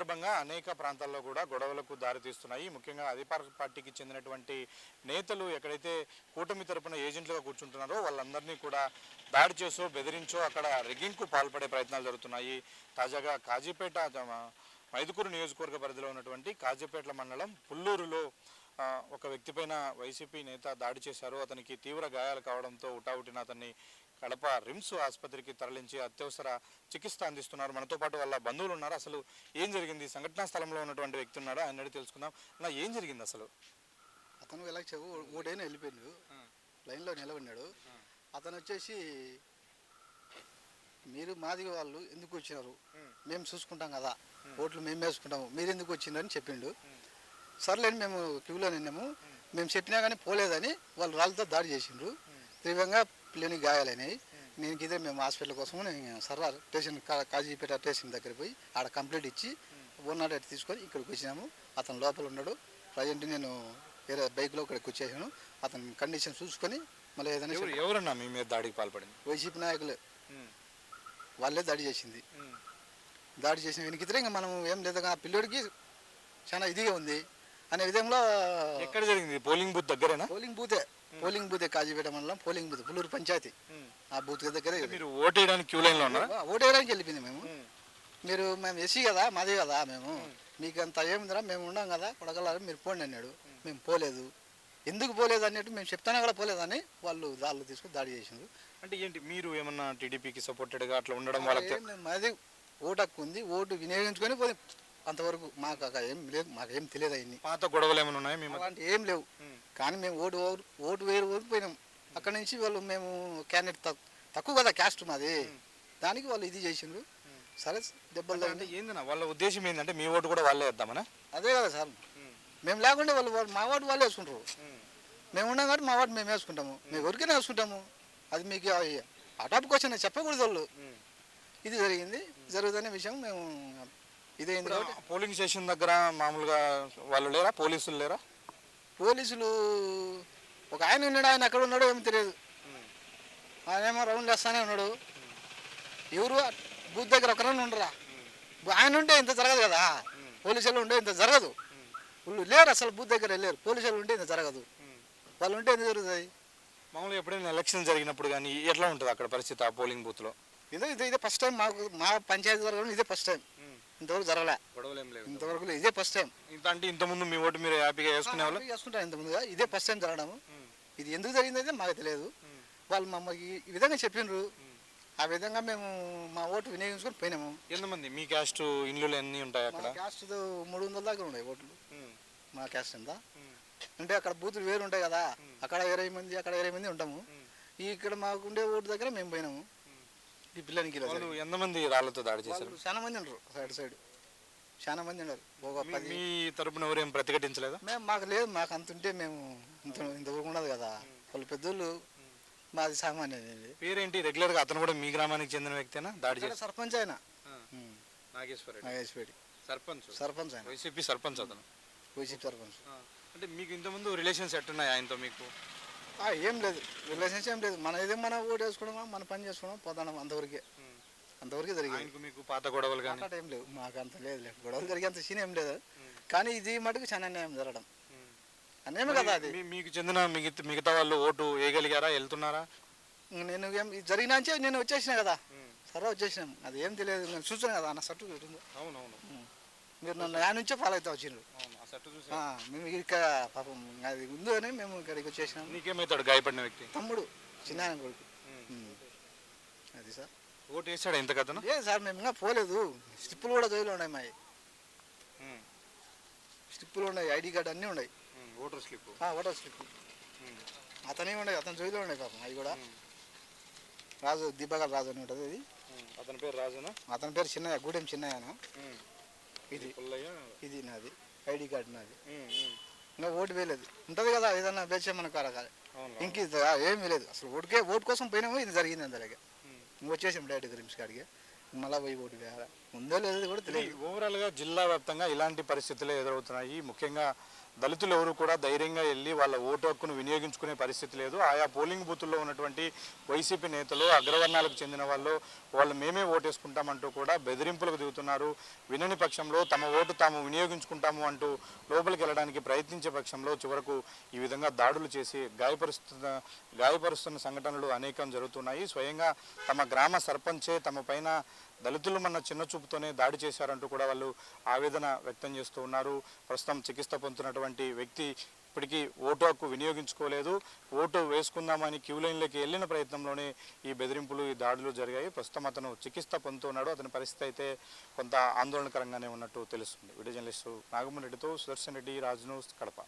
సందర్భంగా అనేక ప్రాంతాల్లో కూడా గొడవలకు దారితీస్తున్నాయి. ముఖ్యంగా అధికార పార్టీకి చెందినటువంటి నేతలు ఎక్కడైతే కూటమి తరపున ఏజెంట్లుగా కూర్చుంటున్నారో వాళ్ళందరినీ కూడా బ్యాడ్ చేసో బెదిరించో అక్కడ రిగ్గింగ్కు పాల్పడే ప్రయత్నాలు జరుగుతున్నాయి. తాజాగా కాజీపేట మైదుకూరు నియోజకవర్గ పరిధిలో ఉన్నటువంటి కాజీపేట మండలం పుల్లూరులో ఒక వ్యక్తిపైన వైసీపీ నేత దాడి చేశారు. అతనికి తీవ్ర గాయాలు కావడంతో ఉటావుటిన అతన్ని కడప రిమ్స్ ఆసుపత్రికి తరలించి అత్యవసర చికిత్స అందిస్తున్నారు. మనతో పాటు వాళ్ళ బంధువులు ఉన్నారు. అసలు ఏం జరిగింది? సంఘటనా స్థలంలో ఉన్నటువంటి వ్యక్తి ఉన్నాడు? ఆయన అడిగి తెలుసుకుందాం. అలా ఏం జరిగింది అసలు? అతను ఇలా చెప్పు ఓటైనా వెళ్ళిపోయిండు. లైన్లో నిలబడినాడు. అతను వచ్చేసి మీరు మాది వాళ్ళు ఎందుకు వచ్చినారు? మేము చూసుకుంటాం కదా. ఓట్లు మేము వేసుకుంటాము. మీరు ఎందుకు వచ్చిందని చెప్పిండు. సర్లేని మేము క్యూలో నిన్నాము. మేము చెప్పినా కానీ పోలేదని వాళ్ళు రాళ్ళతో దాడి చేసిండ్రు. తీవ్రంగా పిల్లని గాయాలైనాయి. నేను ఇదే మేము హాస్పిటల్ కోసం నేను సర్రా స్టేషన్ కాజీపేట స్టేషన్ దగ్గర పోయి ఆడ కంప్లైంట్ ఇచ్చి ఓనాడు అటు తీసుకొని ఇక్కడికి వచ్చినాము. అతను లోపల ఉన్నాడు. ప్రజెంట్ నేను వేరే బైక్లో ఇక్కడికి వచ్చేసాను. అతని కండిషన్ చూసుకొని మళ్ళీ ఏదైనా ఎవరు ఎవరన్నా మీ మీద దాడికి పాల్పడింది? వైసీపీ నాయకులు. వాళ్ళే దాడి చేసింది. దాడి చేసిన వెనుకితే ఇంకా మనం ఏం లేదు ఆ పిల్లోడికి చాలా ఇదిగా ఉంది అనే విధంలో ఎక్కడ జరిగింది? పోలింగ్ బూత్ దగ్గరేనా? పోలింగ్ బూతే. పోలింగ్ బూతే కాజీపేట మండలం పోలింగ్ బూత్ పుల్లూరు పంచాయతీ. ఆ బూత్ దగ్గరే ఓటేయడానికి క్యూ ఉన్నారా? ఓటేయడానికి వెళ్ళిపోయింది మేము. మీరు మేము ఎస్సీ కదా మాది కదా మేము. మీకు అంత ఏముందిరా మేము ఉన్నాం కదా కొడగలారు మీరు పోండి అన్నాడు. మేము పోలేదు. ఎందుకు పోలేదు అన్నట్టు మేము చెప్తానే కూడా పోలేదని వాళ్ళు దాళ్ళు తీసుకుని దాడి చేసిండ్రు. అంటే ఏంటి మీరు ఏమన్నా టీడీపీకి సపోర్టెడ్గా అట్లా ఉండడం వాళ్ళకి మాది ఓటు హక్కు ఉంది ఓటు వినియోగించుకొని పోయి అంతవరకు మాకు అక్కడ ఏం లేదు మాకు ఏం తెలియదు అవన్నీ. పాత గొడవలు ఏమైనా ఉన్నాయా మీ మధ్య? అలాంటి ఏం లేవు. కానీ మేము ఓటు ఓటు- వేరు ఓటు పోయినాం అక్కడ నుంచి వాళ్ళు మేము క్యాండిడేట్ తక్కువ కదా క్యాస్ట్ మాది. దానికి వాళ్ళు ఇది చేసిండ్రు. సరే దెబ్బలు అంటే. ఏందన్నా? వాళ్ళ ఉద్దేశం ఏంటంటే మీ ఓటు కూడా వాళ్ళే వేద్దామనా? అదే కదా సార్. మేము లేకుంటే వాళ్ళు మా ఓటు వాళ్ళు వేసుకుంటారు. మేము ఉన్నాం కాబట్టి మా ఓటు మేము వేసుకుంటాము. మేము ఎవరికైనా వేసుకుంటాము. అది మీకు అటాప్ క్వశ్చన్ చెప్పకూడదు వాళ్ళు. ఇది జరిగింది. జరుగుతున్న విషయం మేము కాబట్టి పోలింగ్ స్టేషన్ దగ్గర మామూలుగా వాళ్ళు లేరా? పోలీసులు లేరా? పోలీసులు ఒక ఆయన ఉన్నాడు? ఆయన ఎక్కడ ఉన్నాడో ఏమో తెలియదు. ఆయన ఏమో రౌండ్ వేస్తానే ఉన్నాడు. ఎవరు? బూత్ దగ్గర ఒకరైనా ఉండరా? ఆయన ఉంటే ఇంత జరగదు కదా. పోలీసులు ఉంటే ఇంత జరగదు. వాళ్ళు లేరు అసలు బూత్ దగ్గర లేరు. పోలీసులు ఉంటే ఇంత జరగదు. వాళ్ళు ఉంటే ఎంత జరుగుతుంది మామూలుగా ఎప్పుడైనా ఎలక్షన్ జరిగినప్పుడు కానీ ఎట్లా ఉంటుంది అక్కడ పరిస్థితి ఆ పోలింగ్ బూత్లో ఇదే ఇదే ఇదే ఫస్ట్ టైం మాకు మా పంచాయతీ జరగడం ఇదే ఫస్ట్ టైం. ఇంతవరకు జరగలే. గొడవలు ఏం లేవు ఇంతవరకు. ఇదే ఫస్ట్ టైం ఇంత అంటే ఇంత ముందు మీ ఓటు మీరు హ్యాపీగా వేసుకునే వాళ్ళు? ఇంత ముందుగా ఇదే ఫస్ట్ టైం జరగడము. ఇది ఎందుకు జరిగింది అయితే మాకు తెలియదు. వాళ్ళు మమ్మల్ని ఈ- విధంగా చెప్పిండ్రు ఆ విధంగా మేము మా ఓటు వినియోగించుకొని పోయినాము. ఎంతమంది? మీ క్యాస్ట్ ఇండ్లు ఎన్ని ఉంటాయి అక్కడ? క్యాస్ట్ మూడు వందల దాకా ఉన్నాయి ఓట్లు. మా క్యాస్ట్ ఎంత? అంటే అక్కడ బూతులు వేరు ఉంటాయి కదా అక్కడ ఇరవై మంది అక్కడ ఇరవై మంది ఉంటాము. ఇక్కడ మాకు ఉండే ఓటు దగ్గర మేము పోయినాము. ఈ పిల్లనికి ఇలా వాళ్ళు జరిగింది. ఎంతమంది రాళ్ళతో దాడి చేశారు? చాలా మంది ఉండరు సైడ్ సైడ్. చాలా మంది ఉన్నారు. ఒక మీ- పది. మీ తరపున ఎవరు ఏం ప్రతిఘటించలేదా? మేము మాకు లేదు మాకు అంత ఉంటే మేము ఇంత ఇంతవరకు ఉండదు కదా. వాళ్ళు పెద్దోళ్ళు. మాది సామాన్యం ఇది. పేరేంటి? రెగ్యులర్గా అతను కూడా మీ గ్రామానికి చెందిన వ్యక్తేనా? దాడి చేశారు సర్పంచ్ ఆయన. నాగేశ్వర నాగేశ్వరి సర్పంచ్. సర్పంచ్ ఆయన. వైసీపీ సర్పంచ్ అతను. వైసీపీ సర్పంచ్. అంటే మీకు ఇంతకుముందు రిలేషన్స్ ఎట్టున్నాయి ఆయనతో మీకు? ఏం లేదు. రిలేషన్స్ ఏం లేదు. మన ఏదో మన ఓటు వేసుకోవడమా మన పని చేసుకోవడం పోతాం అంతవరకే. అంతవరకే జరిగింది. మీకు పాత గొడవలు కానీ ఏం లేవు మాకు అంత లేదు లేదు గొడవలు జరిగేంత సీన్ ఏం లేదు. కానీ ఇది మటుకు చాలా అన్యాయం జరగడం. అన్యాయమే కదా అది. మీకు చెందిన మిగతా మిగతా వాళ్ళు ఓటు వేయగలిగారా? వెళ్తున్నారా? నేను ఏం ఇది జరిగినా అంటే నేను వచ్చేసిన కదా. సరే వచ్చేసినాం. అది ఏం తెలియదు. నేను చూసాను కదా అన్న సర్టిఫికేట్ ఉంది. అవునవును. మీరు నన్ను ఆ నుంచే ఫాలో అవుతా వచ్చిండ్రు. మేము ఇక్కడ పాపం అది ఉందో అని మేము ఇక్కడికి వచ్చేసినాం. నీకేమవుతాడు గాయపడిన వ్యక్తి? తమ్ముడు చిన్న కొడుకు. అది సార్. ఓటు వేసాడు ఎంత కథను? లేదు సార్ మేము ఇంకా పోలేదు. స్లిప్పులు కూడా జైలు ఉన్నాయి మావి స్లిప్పులు ఉన్నాయి ఐడి కార్డు అన్నీ ఉన్నాయి. Voter slip. Voter slip. అతనే ఉన్నాయి అతని జైలు ఉన్నాయి పాపం అవి కూడా. రాజు దీపగల్ రాజు అని ఉంటుంది ఇది అతని పేరు రాజునా? అతని పేరు చిన్నయ్య గూడెం చిన్నయ్యన ఇది. ఇది నాది. ఐడి కార్డు నాది. ఇంకా ఓటు వేయలేదు. ఉంటుంది కదా ఏదన్నా వేసే మనకు అడగాలి అవును ఇంక ఏమీ లేదు. అసలు ఓటుకే ఓటు కోసం పోయినాము ఇది జరిగింది అందరికీ ఇంక. వచ్చేసాం డైరెక్ట్ గ్రిమ్స్ కాడికి. మళ్ళీ పోయి ఓటు వేయాలి? ఉందో లేదో కూడా తెలియదు. ఓవరాల్గా జిల్లా వ్యాప్తంగా ఇలాంటి పరిస్థితులే ఎదురవుతున్నాయి. ముఖ్యంగా దళితులు ఎవరు కూడా ధైర్యంగా వెళ్ళి వాళ్ళ ఓటు హక్కును వినియోగించుకునే పరిస్థితి లేదు. ఆయా పోలింగ్ బూతుల్లో ఉన్నటువంటి వైసీపీ నేతలు అగ్రవర్ణాలకు చెందిన వాళ్ళు వాళ్ళు మేమే ఓటేసుకుంటామంటూ కూడా బెదిరింపులకు దిగుతున్నారు. వినని పక్షంలో తమ ఓటు తాము వినియోగించుకుంటాము అంటూ లోపలికి వెళ్ళడానికి ప్రయత్నించే పక్షంలో చివరకు ఈ విధంగా దాడులు చేసి గాయపరుస్తున్న గాయపరుస్తున్న సంఘటనలు అనేకం జరుగుతున్నాయి. స్వయంగా తమ గ్రామ సర్పంచే తమ పైన దళితులు మన చిన్న చూపుతోనే దాడి చేశారంటూ కూడా వాళ్ళు ఆవేదన వ్యక్తం చేస్తూ ఉన్నారు. ప్రస్తుతం చికిత్స పొందుతున్నటువంటి వ్యక్తి ఇప్పటికీ ఓటు హక్కు వినియోగించుకోలేదు. ఓటు వేసుకుందామని క్యూ లైన్లోకి వెళ్ళిన ప్రయత్నంలోనే ఈ బెదిరింపులు ఈ దాడులు జరిగాయి. ప్రస్తుతం అతను చికిత్స పొందుతున్నాడు. అతని పరిస్థితి అయితే కొంత ఆందోళనకరంగానే ఉన్నట్టు తెలుస్తుంది. వీడియో జర్నలిస్టు నాగమన్ రెడ్డితో సుదర్శన్ రెడ్డి రాజును కడప.